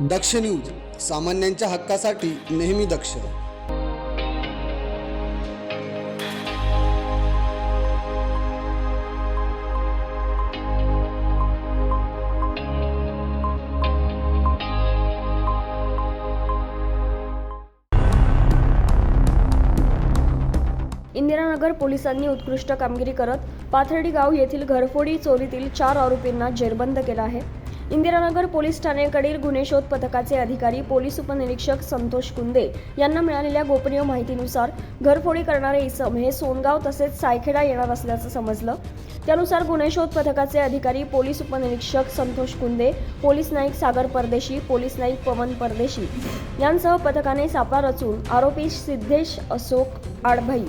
दक्ष news सामान्यांच्या हक्कासाठी नेहमी दक्ष. इंदिरानगर पोलिसांनी उत्कृष्ट कामगिरी करत पाथर्डी गाव येथील घरफोडी चोरीतील चार आरोपींना जेरबंद केला आहे. इंदिरानगर पोलीस ठाण्याकडील गुन्हे शोध पथकाचे अधिकारी पोलीस उपनिरीक्षक संतोष कुंदे यांना मिळालेल्या गोपनीय माहितीनुसार घरफोडी करणारे इसम हे सोनगाव तसेच सायखेडा येणार असल्याचं समजलं. त्यानुसार गुन्हे शोध पथकाचे अधिकारी पोलीस उपनिरीक्षक संतोष कुंदे पोलीस नाईक सागर परदेशी पोलीस नाईक पवन परदेशी यांसह पथकाने सापळा रचून आरोपी सिद्धेश अशोक आडभाई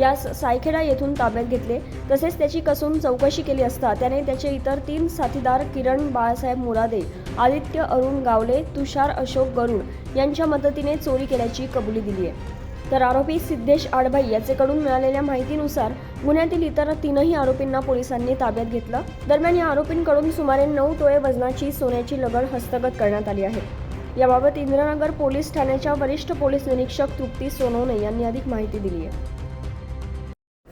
यास सायखेडा येथून ताब्यात घेतले. तसेच त्याची कसून चौकशी केली असता त्याने त्याचे इतर तीन साथीदार किरण बाळासाहेब मुरादे आदित्य अरुण गावले तुषार अशोक गरुड यांच्या मदतीने चोरी केल्याची कबुली दिली आहे तर आरोपी सिद्धेश आडभाई याचेकडून मिळालेल्या माहितीनुसार गुन्ह्यातील इतर तीनही आरोपींना पोलिसांनी ताब्यात घेतलं. दरम्यान या आरोपींकडून सुमारे नऊ तोळे वजनाची सोन्याची लगड हस्तगत करण्यात आली आहे. याबाबत इंद्रनगर पोलीस ठाण्याच्या वरिष्ठ पोलीस निरीक्षक तृप्ती सोनवणे यांनी अधिक माहिती दिली आहे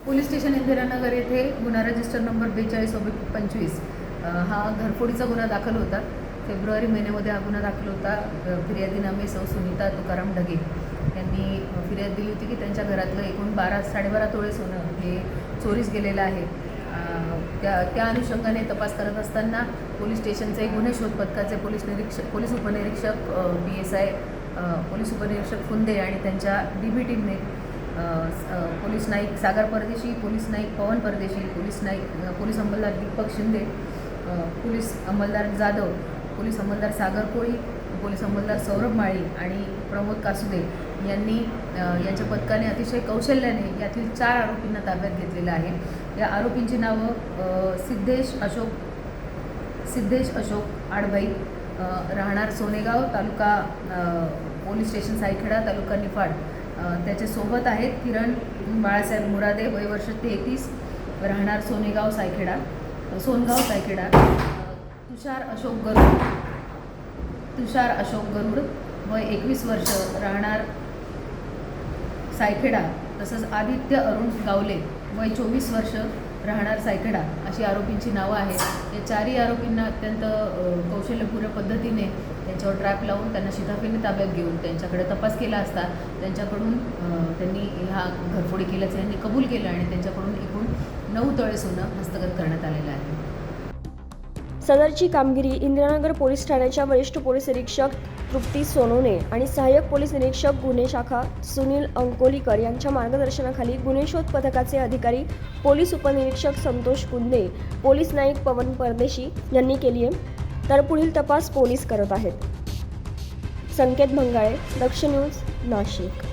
पोलीस स्टेशन इंदिरानगर येथे गुन्हा रजिस्टर नंबर बेचाळीस ओबे पंचवीस हा घरफोडीचा गुन्हा दाखल होता. फेब्रुवारी महिन्यामध्ये हा गुन्हा दाखल होता. फिर्यादीनामे सौ सुनीता तुकाराम ढगे यांनी फिर्याद दिली होती की त्यांच्या घरातलं एकूण बारा साडेबारा तोळे सोनं हे चोरीस गेलेलं आहे. त्या त्या अनुषंगाने तपास करत असताना पोलीस स्टेशनचे गुन्हे शोध पथकाचे पोलीस निरीक्षक पोलीस उपनिरीक्षक बी एस आय पोलीस उपनिरीक्षक फुंदे आणि त्यांच्या डी बी टीमने पोलीस नाईक सागर परदेशी police Naik Pavan Pardeshi police Naik police अंमलदार Deepak Shinde police अंमलदार जाधव पोलीस अंमलदार सागर कोळी पोलीस अंमलदार सौरभ माळी आणि प्रमोद कासुदे यांनी यांच्या पथकाने अतिशय कौशल्याने यातील चार आरोपींना ताब्यात घेतलेलं आहे. या आरोपींची नावं सिद्धेश अशोक सिद्धेश अशोक आडभाई राहणार सोनेगाव तालुका पोलीस स्टेशन सायखेडा तालुका निफाड. त्याचे सोबत आहेत किरण बाळासाहेब मुरादे वय वर्ष तेहतीस राहणार सोनेगाव सायखेडा सोनगाव सायखेडा. तुषार अशोक गरुड तुषार अशोक गरुड वय एकवीस वर्ष राहणार सायखेडा तसंच आदित्य अरुण गावले वय चोवीस वर्ष राहणार सायखडा अशी आरोपींची नावं आहेत. या चारही आरोपींना अत्यंत कौशल्यपूर्ण पद्धतीने त्यांच्यावर ट्रॅप लावून त्यांना शिताफीने ताब्यात घेऊन त्यांच्याकडे तपास केला असता त्यांच्याकडून त्यांनी ह्या घरफोडी केल्याचं यांनी कबूल केलं आणि त्यांच्याकडून एकूण नऊ तळे सोनं हस्तगत करण्यात आलेलं आहे. सदरची कामगिरी इंदिरानगर पोलीस ठाण्याच्या वरिष्ठ पोलीस निरीक्षक तृप्ती सोनोने आणि सहाय्यक पोलीस निरीक्षक गुन्हे शाखा सुनील अंकोलीकर यांच्या मार्गदर्शनाखाली गुन्हे शोध पथकाचे अधिकारी पोलीस उपनिरीक्षक संतोष कुंदे पोलीस नाईक पवन परदेशी यांनी केली आहे तर पुढील तपास पोलीस करत आहेत. संकेत भंगाळे दक्ष न्यूज नाशिक.